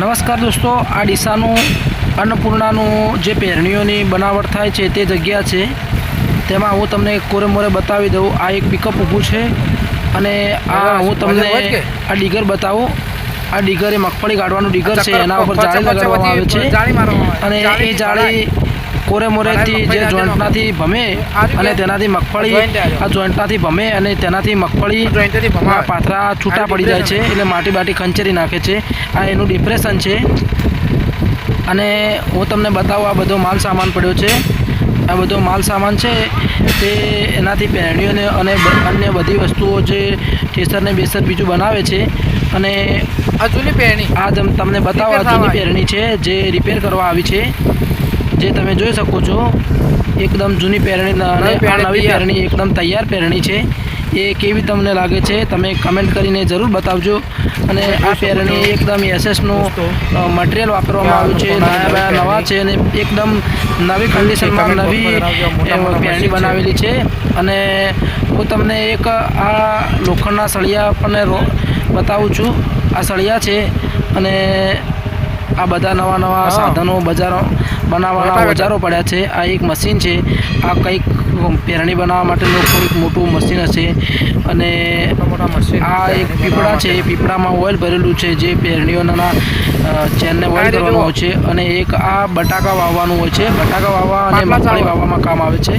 નમસ્કાર દોસ્તો આ ડીસાનું અન્નપૂર્ણાનું જે પહેરણીઓની બનાવટ થાય છે તે જગ્યા છે. તેમાં હું તમને કોરે મોરે બતાવી દઉં. આ એક પિકઅપ ઊભું છે અને આ હું તમને આ ડીગર બતાવું. આ ડીગર એ મગફળી કાઢવાનું ડીગર છે. એના ઉપર જાળી લગાડવામાં આવે છે. અને એ જાળી કોરે મોરેથી જે જોઈન્ટનાથી ભમે અને તેનાથી મગફળી આ જોઈન્ટનાથી ભમે અને તેનાથી મગફળી પાથરા છૂટા પડી જાય છે એટલે માટી બાટી ખંચેરી નાખે છે. આ એનું ડિપ્રેશન છે. અને હું તમને બતાવું આ બધો માલ સામાન પડ્યો છે. આ બધો માલ સામાન છે તે એનાથી પહેણીઓને અને અન્ય બધી વસ્તુઓ જે કેસરને બેસર બીજું બનાવે છે. અને આ જૂની પહેરણી આ તમ- તમને બતાવો જૂની પહેરણી છે જે રિપેર કરવા આવી છે. જે તમે જોઈ શકો છો એકદમ જૂની પહેરણી નવી પહેરણી એકદમ તૈયાર પહેરણી છે. એ કેવી તમને લાગે છે તમે કમેન્ટ કરીને જરૂર બતાવજો. અને આ પહેરણી એકદમ એસએસનું મટીરિયલ વાપરવામાં આવ્યું છે નયા નવા છે અને એકદમ નવી કન્ડિશનમાં નવી પહેરણી બનાવેલી છે. અને હું તમને એક આ લોખંડના સળિયા પણ બતાવું છું. આ સળિયા છે અને આ બધા નવા નવા સાધનો બજારો બનાવવાના ઓજારો પડ્યા છે. આ એક મશીન છે. આ કંઈક પહેરણી બનાવવા માટેનું કોઈક મોટું મશીન હશે. અને આ એક પીપળા છે. પીપળામાં ઓઇલ ભરેલું છે. જે પહેરણીઓના ચેનને ઓઇલ કરવાનું હોય છે. અને એક આ બટાકા વાવવાનું હોય છે. બટાકા વાવવા અને મગફળી વાવવામાં કામ આવે છે.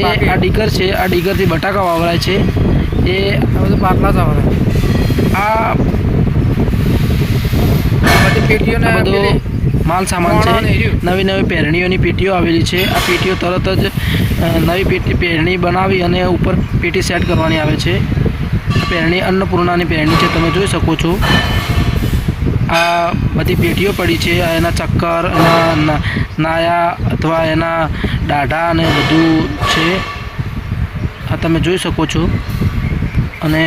એ આ ડીગર છે. આ ડીગરથી બટાકા વાવરાય છે. એ પાટલા આવે આ બધી પેટીઓને બધો માલ સામાન છે. નવી નવી પહેરણીઓની પેટીઓ આવેલી છે. આ પેટીઓ તરત જ નવી પેટી પહેરણી બનાવી અને ઉપર પેટી સેટ કરવાની આવે છે. આ પહેરણી અન્નપૂર્ણાની પહેરણી છે. તમે જોઈ શકો છો. આ બધી પેટીઓ પડી છે. આ એના ચક્કર એના નાયા અથવા એના દાઢા અને બધું છે. આ તમે જોઈ શકો છો. અને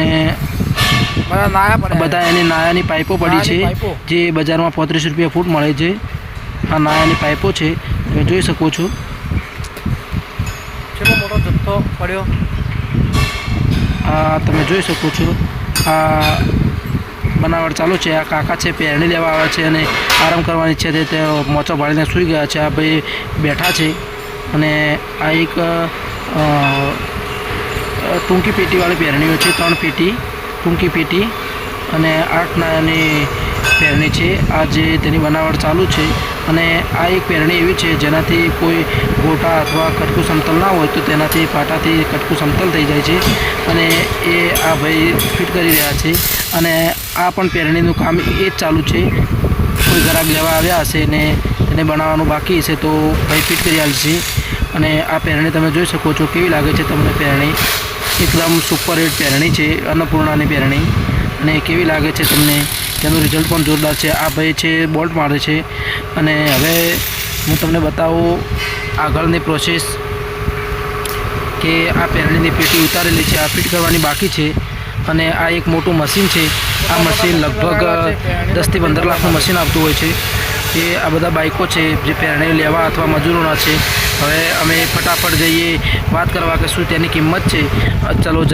બધા નાયા પડ્યા. બધા એની નાયાની પાઇપો પડી છે. જે બજારમાં પોત્રીસ રૂપિયા ફૂટ મળે છે. આ નાયાની પાઇપો છે તમે જોઈ શકો છો. કેટલો મોટો જથ્થો પડ્યો? આ તમે જોઈ શકો છો આ બનાવટ ચાલુ છે આ કાકા છે પહેરણી લેવા આવ્યા છે અને આરામ કરવાની છે તે મોચો ભાળીને સૂઈ ગયા છે આ ભાઈ બેઠા છે. અને આ એક ટૂંકી પેટીવાળી પહેરણીઓ છે ત્રણ પેટી ટૂંકી પેટી અને આઠ નાની પહેરણી છે. આ જે તેની બનાવટ ચાલુ છે અને આ એક પહેરણી એવી છે જેનાથી કોઈ ગોટા અથવા કટકું સમતલ ના હોય તો તેનાથી પાટાથી કટકું સમતલ થઈ જાય છે અને એ આ ભાઈ ફિટ કરી રહ્યા છે અને આ પણ પહેરણીનું કામ એ જ ચાલુ છે. કોઈ ગ્રાહક લેવા આવ્યા હશે ને તેને બનાવવાનું બાકી હશે તો ભાઈ ફિટ કરી આવશે અને આ પહેરણી તમે જોઈ શકો છો કેવી લાગે છે તમને પહેરણી. એકદમ સુપર હિટ પહેરણી છે, અન્નપૂર્ણાની પહેરણી અને કેવી લાગે છે તમને? તેનું રિઝલ્ટ પણ જોરદાર છે. આ ભાઈ છે, બોલ્ટ મારે છે. અને હવે હું તમને બતાવું આગળની પ્રોસેસ કે આ પેનલની પેટી ઉતારેલી છે, આ ફિટ કરવાની બાકી છે. અને આ એક મોટું મશીન છે. આ મશીન લગભગ દસથી પંદર લાખનું મશીન આવતું હોય છે. કે આ બધા બાઇકો છે, જે પેરણે લેવા અથવા મજૂરોના છે. હવે અમે ફટાફટ જઈએ, વાત કરવા કે શું તેની કિંમત છે. ચલો